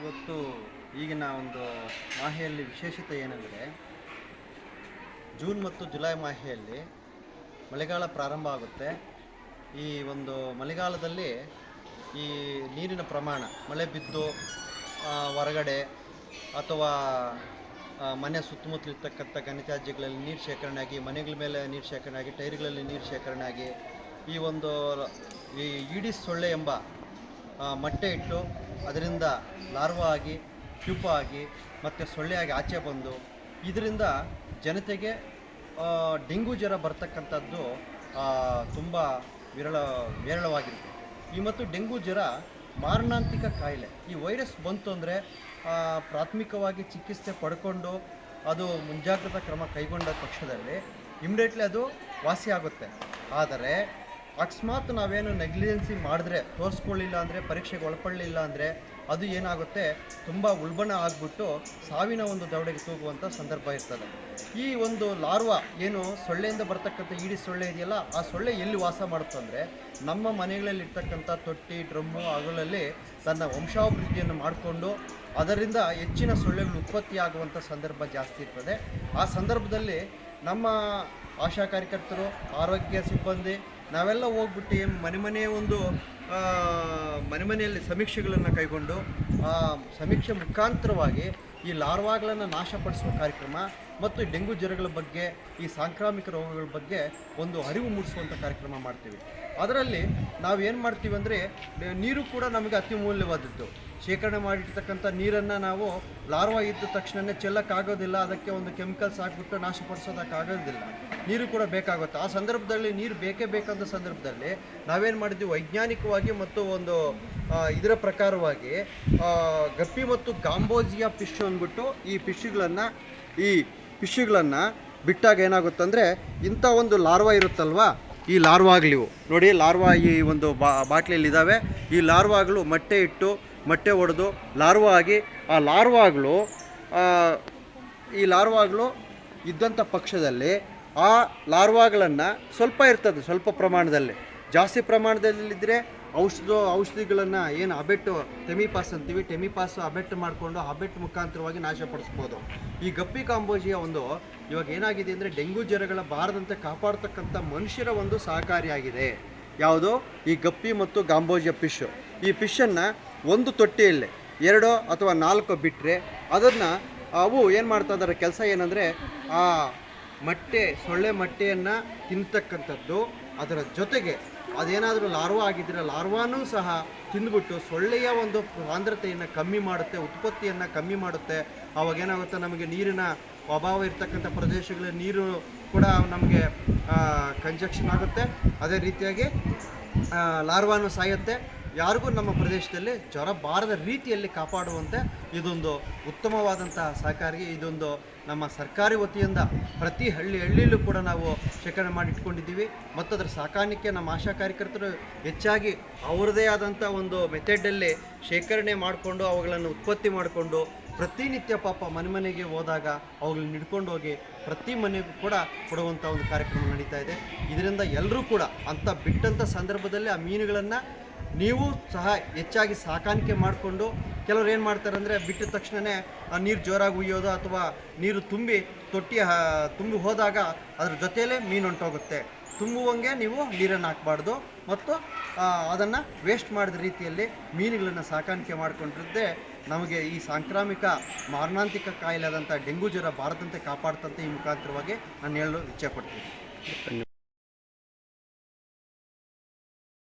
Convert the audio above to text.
ಇವತ್ತು ಈಗಿನ ಒಂದು ಮಾಹೆಯಲ್ಲಿ ವಿಶೇಷತೆ ಏನೆಂದರೆ ಜೂನ್ ಮತ್ತು ಜುಲೈ ಮಾಹೆಯಲ್ಲಿ ಮಳೆಗಾಲ ಪ್ರಾರಂಭ ಆಗುತ್ತೆ. ಈ ಒಂದು ಮಳೆಗಾಲದಲ್ಲಿ ಈ ನೀರಿನ ಪ್ರಮಾಣ, ಮಳೆ ಬಿದ್ದು ಹೊರಗಡೆ ಅಥವಾ ಮನೆ ಸುತ್ತಮುತ್ತಲು ಇರ್ತಕ್ಕಂಥ ನೀರು ಶೇಖರಣೆ ಆಗಿ ಮನೆಗಳ ಮೇಲೆ ನೀರು ಶೇಖರಣೆ ಆಗಿ ಟೈರ್ಗಳಲ್ಲಿ ನೀರು ಶೇಖರಣೆ ಆಗಿ ಈ ಒಂದು ಈ ಈಡಿಸ್ ಸೊಳ್ಳೆ ಎಂಬ ಮೊಟ್ಟೆ ಇಟ್ಟು ಅದರಿಂದ ಲಾರ್ವ ಆಗಿ ಪ್ಯೂಪ ಆಗಿ, ಮತ್ತು ಸೊಳ್ಳೆಯಾಗಿ ಆಚೆ ಬಂದು, ಇದರಿಂದ ಜನತೆಗೆ ಡೆಂಗು ಜ್ವರ ಬರ್ತಕ್ಕಂಥದ್ದು ತುಂಬ ವಿರಳ, ವಿರಳವಾಗಿರುತ್ತೆ. ಈ ಮತ್ತು ಡೆಂಗು ಜ್ವರ ಮಾರಣಾಂತಿಕ ಕಾಯಿಲೆ. ಈ ವೈರಸ್ ಬಂತು ಅಂದರೆ ಪ್ರಾಥಮಿಕವಾಗಿ ಚಿಕಿತ್ಸೆ ಪಡ್ಕೊಂಡು ಅದು ಮುಂಜಾಗ್ರತಾ ಕ್ರಮ ಕೈಗೊಂಡ ಪಕ್ಷದಲ್ಲಿ ಇಮಿಡಿಯೇಟ್ಲಿ ಅದು ವಾಸಿ ಆಗುತ್ತೆ. ಆದರೆ ಅಕಸ್ಮಾತ್ ನಾವೇನು ನೆಗ್ಲಿಜೆನ್ಸಿ ಮಾಡಿದ್ರೆ, ತೋರಿಸ್ಕೊಳ್ಳಿಲ್ಲ ಅಂದರೆ, ಪರೀಕ್ಷೆಗೆ ಒಳಪಡಲಿಲ್ಲ ಅಂದರೆ ಅದು ಏನಾಗುತ್ತೆ? ತುಂಬ ಉಲ್ಬಣ ಆಗಿಬಿಟ್ಟು ಸಾವಿನ ಒಂದು ದವಡೆಗೆ ತೂಗುವಂಥ ಸಂದರ್ಭ ಇರ್ತದೆ. ಈ ಒಂದು ಲಾರ್ವಾ ಏನು ಸೊಳ್ಳೆಯಿಂದ ಬರ್ತಕ್ಕಂಥ ಈಡಿ ಸೊಳ್ಳೆ ಇದೆಯಲ್ಲ, ಆ ಸೊಳ್ಳೆ ಎಲ್ಲಿ ವಾಸ ಮಾಡುತ್ತೆ ಅಂದರೆ, ನಮ್ಮ ಮನೆಗಳಲ್ಲಿ ಇರ್ತಕ್ಕಂಥ ತೊಟ್ಟಿ, ಡ್ರಮ್ಮು ಅವುಗಳಲ್ಲಿ ತನ್ನ ವಂಶಾಭಿವೃದ್ಧಿಯನ್ನು ಮಾಡಿಕೊಂಡು ಅದರಿಂದ ಹೆಚ್ಚಿನ ಸೊಳ್ಳೆಗಳು ಉತ್ಪತ್ತಿಯಾಗುವಂಥ ಸಂದರ್ಭ ಜಾಸ್ತಿ ಇರ್ತದೆ. ಆ ಸಂದರ್ಭದಲ್ಲಿ ನಮ್ಮ ಆಶಾ ಕಾರ್ಯಕರ್ತರು, ಆರೋಗ್ಯ ಸಿಬ್ಬಂದಿ ನಾವೆಲ್ಲ ಹೋಗ್ಬಿಟ್ಟು ಮನೆ ಮನೆ ಒಂದು ಮನೆ ಮನೆಯಲ್ಲಿ ಸಮೀಕ್ಷೆಗಳನ್ನು ಕೈಗೊಂಡು ಸಮೀಕ್ಷೆ ಮುಖಾಂತರವಾಗಿ ಈ ಲಾರ್ವಾಗಳನ್ನು ನಾಶಪಡಿಸುವ ಕಾರ್ಯಕ್ರಮ ಮತ್ತು ಡೆಂಗು ಜ್ವರಗಳ ಬಗ್ಗೆ, ಈ ಸಾಂಕ್ರಾಮಿಕ ರೋಗಗಳ ಬಗ್ಗೆ ಒಂದು ಅರಿವು ಮೂಡಿಸುವಂಥ ಕಾರ್ಯಕ್ರಮ ಮಾಡ್ತೀವಿ. ಅದರಲ್ಲಿ ನಾವು ಏನು ಮಾಡ್ತೀವಿ ಅಂದರೆ ನೀರು ಕೂಡ ನಮಗೆ ಅತಿ ಮೂಲ್ಯವಾದದ್ದು. ಶೇಖರಣೆ ಮಾಡಿರ್ತಕ್ಕಂಥ ನೀರನ್ನು ನಾವು ಲಾರ್ವಾ ಇದ್ದ ತಕ್ಷಣವೇ ಚೆಲ್ಲಕ್ಕಾಗೋದಿಲ್ಲ ಅದಕ್ಕೆ ಒಂದು ಕೆಮಿಕಲ್ಸ್ ಹಾಕ್ಬಿಟ್ಟು ನಾಶಪಡಿಸೋದಕ್ಕಾಗೋದಿಲ್ಲ ನೀರು ಕೂಡ ಬೇಕಾಗುತ್ತೆ. ಆ ಸಂದರ್ಭದಲ್ಲಿ ನೀರು ಬೇಕೇ ಬೇಕಾದ ಸಂದರ್ಭದಲ್ಲಿ ನಾವೇನು ಮಾಡಿದ್ವಿ, ವೈಜ್ಞಾನಿಕವಾಗಿ ಮತ್ತು ಒಂದು ಇದರ ಪ್ರಕಾರವಾಗಿ ಗಪ್ಪಿ ಮತ್ತು ಗಾಂಬೋಜಿಯಾ ಫಿಶ್ ಅಂದ್ಬಿಟ್ಟು ಈ ಫಿಶ್ಗಳನ್ನು ಈ ಫಿಶ್ಗಳನ್ನು ಬಿಟ್ಟಾಗ ಏನಾಗುತ್ತಂದರೆ, ಇಂಥ ಒಂದು ಲಾರ್ವಾ ಇರುತ್ತಲ್ವಾ ಈ ಲಾರ್ವಾಗಳಿವು ನೋಡಿ, ಲಾರ್ವಾ ಈ ಒಂದು ಬಾ ಬಾಟ್ಲಿಯಲ್ಲಿ ಇದ್ದಾವೆ ಈ ಲಾರ್ವಾಗಳು ಮೊಟ್ಟೆ ಇಟ್ಟು, ಮೊಟ್ಟೆ ಒಡೆದು ಲಾರ್ವಾ ಆಗಿ ಆ ಲಾರ್ವಾಗಳು ಈ ಲಾರ್ವಾಗಳು ಇದ್ದಂಥ ಪಕ್ಷದಲ್ಲಿ ಆ ಲಾರ್ವಾಗಳನ್ನು ಸ್ವಲ್ಪ ಇರ್ತದೆ, ಸ್ವಲ್ಪ ಪ್ರಮಾಣದಲ್ಲಿ. ಜಾಸ್ತಿ ಪ್ರಮಾಣದಲ್ಲಿದ್ದರೆ ಔಷಧ, ಔಷಧಿಗಳನ್ನು ಏನು ಅಬೆಟ್ಟು ಟೆಮಿಪಾಸ್ ಅಂತೀವಿ, ಟೆಮಿಪಾಸ್ ಅಬೆಟ್ಟು ಮಾಡಿಕೊಂಡು ಅಬೆಟ್ ಮುಖಾಂತರವಾಗಿ ನಾಶಪಡಿಸ್ಬೋದು. ಈ ಗಪ್ಪಿ ಕಾಂಬೋಜಿಯ ಒಂದು ಇವಾಗ ಏನಾಗಿದೆ ಅಂದರೆ ಡೆಂಗ್ಯೂ ಜ್ವರಗಳ ಬಾರದಂತೆ ಕಾಪಾಡ್ತಕ್ಕಂಥ ಮನುಷ್ಯರ ಒಂದು ಸಹಕಾರಿಯಾಗಿದೆ. ಯಾವುದು? ಈ ಗಪ್ಪಿ ಮತ್ತು ಗಾಂಬೋಜಿಯ ಫಿಶ್ ಈ ಫಿಶನ್ನು ಒಂದು ತೊಟ್ಟಿಯಲ್ಲಿ, ಎರಡು ಅಥವಾ ನಾಲ್ಕು ಬಿಟ್ಟರೆ ಅದನ್ನು ಅವು ಏನು ಮಾಡ್ತಾ ಇದ್ದಾರೆ ಕೆಲಸ ಏನಂದರೆ ಆ ಮೊಟ್ಟೆ, ಸೊಳ್ಳೆ ಮೊಟ್ಟೆಯನ್ನು ತಿಂತಕ್ಕಂಥದ್ದು, ಅದರ ಜೊತೆಗೆ ಅದೇನಾದರೂ ಲಾರ್ವಾ ಆಗಿದ್ದರೆ ಲಾರ್ವಾನೂ ಸಹ ತಿಂದ್ಬಿಟ್ಟು ಸೊಳ್ಳೆಯ ಒಂದು ಸಾಂದ್ರತೆಯನ್ನು ಕಮ್ಮಿ ಮಾಡುತ್ತೆ, ಉತ್ಪತ್ತಿಯನ್ನು ಕಮ್ಮಿ ಮಾಡುತ್ತೆ. ಅವಾಗ ಏನಾಗುತ್ತೆ? ನಮಗೆ ನೀರಿನ ಅಭಾವ ಇರ್ತಕ್ಕಂಥ ಪ್ರದೇಶಗಳಲ್ಲಿ ನೀರು ಕೂಡ ನಮಗೆ ಕಂಜಕ್ಷನ್ ಆಗುತ್ತೆ. ಅದೇ ರೀತಿಯಾಗಿ ಲಾರ್ವಾನು ಸಾಯುತ್ತೆ. ಯಾರಿಗೂ ನಮ್ಮ ಪ್ರದೇಶದಲ್ಲಿ ಜ್ವರ ಬಾರದ ರೀತಿಯಲ್ಲಿ ಕಾಪಾಡುವಂತೆ ಇದೊಂದು ಉತ್ತಮವಾದಂಥ ಸಹಕಾರಿ, ಇದೊಂದು ನಮ್ಮ ಸರ್ಕಾರಿ ವತಿಯಿಂದ ಪ್ರತಿ ಹಳ್ಳಿ ಹಳ್ಳಿಯಲ್ಲೂ ಕೂಡ ನಾವು ಶೇಖರಣೆ ಮಾಡಿ ಇಟ್ಕೊಂಡಿದ್ದೀವಿ. ಮತ್ತು ಅದರ ಸಾಕಾಣಿಕೆ ನಮ್ಮ ಆಶಾ ಕಾರ್ಯಕರ್ತರು ಹೆಚ್ಚಾಗಿ ಅವರದೇ ಆದಂಥ ಒಂದು ಮೆಥಡಲ್ಲಿ ಶೇಖರಣೆ ಮಾಡಿಕೊಂಡು ಅವುಗಳನ್ನು ಉತ್ಪತ್ತಿ ಮಾಡಿಕೊಂಡು ಪ್ರತಿನಿತ್ಯ ಪಾಪ ಮನೆ ಮನೆಗೆ ಹೋದಾಗ ಅವುಗಳನ್ನ ಹಿಡ್ಕೊಂಡು ಹೋಗಿ ಪ್ರತಿ ಮನೆಗೂ ಕೂಡ ಕೊಡುವಂಥ ಒಂದು ಕಾರ್ಯಕ್ರಮ ನಡೀತಾ ಇದೆ. ಇದರಿಂದ ಎಲ್ಲರೂ ಕೂಡ ಅಂಥ ಬಿಟ್ಟಂಥ ಸಂದರ್ಭದಲ್ಲಿ ಆ ಮೀನುಗಳನ್ನು ನೀವು ಸಹ ಹೆಚ್ಚಾಗಿ ಸಾಕಾಣಿಕೆ ಮಾಡಿಕೊಂಡು ಕೆಲವ್ರು ಏನು ಮಾಡ್ತಾರೆ ಅಂದರೆ ಬಿಟ್ಟ ತಕ್ಷಣವೇ ಆ ನೀರು ಜೋರಾಗಿ ಉಯ್ಯೋದು ಅಥವಾ ನೀರು ತುಂಬಿ ತೊಟ್ಟಿ ತುಂಬಿ ಹೋದಾಗ ಅದ್ರ ಜೊತೆಯಲ್ಲೇ ಮೀನು ಹೊಂಟೋಗುತ್ತೆ ತುಂಬುವಂಗೆ ನೀವು ನೀರನ್ನು ಹಾಕ್ಬಾರ್ದು ಮತ್ತು ಅದನ್ನು ವೇಸ್ಟ್ ಮಾಡಿದ ರೀತಿಯಲ್ಲಿ ಮೀನುಗಳನ್ನು ಸಾಕಾಣಿಕೆ ಮಾಡಿಕೊಂಡಿದ್ದೆ ನಮಗೆ ಈ ಸಾಂಕ್ರಾಮಿಕ ಮಾರಣಾಂತಿಕ ಕಾಯಿಲೆ ಆದಂಥ ಡೆಂಗು ಜ್ವರ ಬಾರದಂತೆ ಕಾಪಾಡ್ತಂತೆ ಈ ಮುಖಾಂತರವಾಗಿ ನಾನು ಹೇಳಲು ಇಚ್ಛೆ ಪಡ್ತೀನಿ.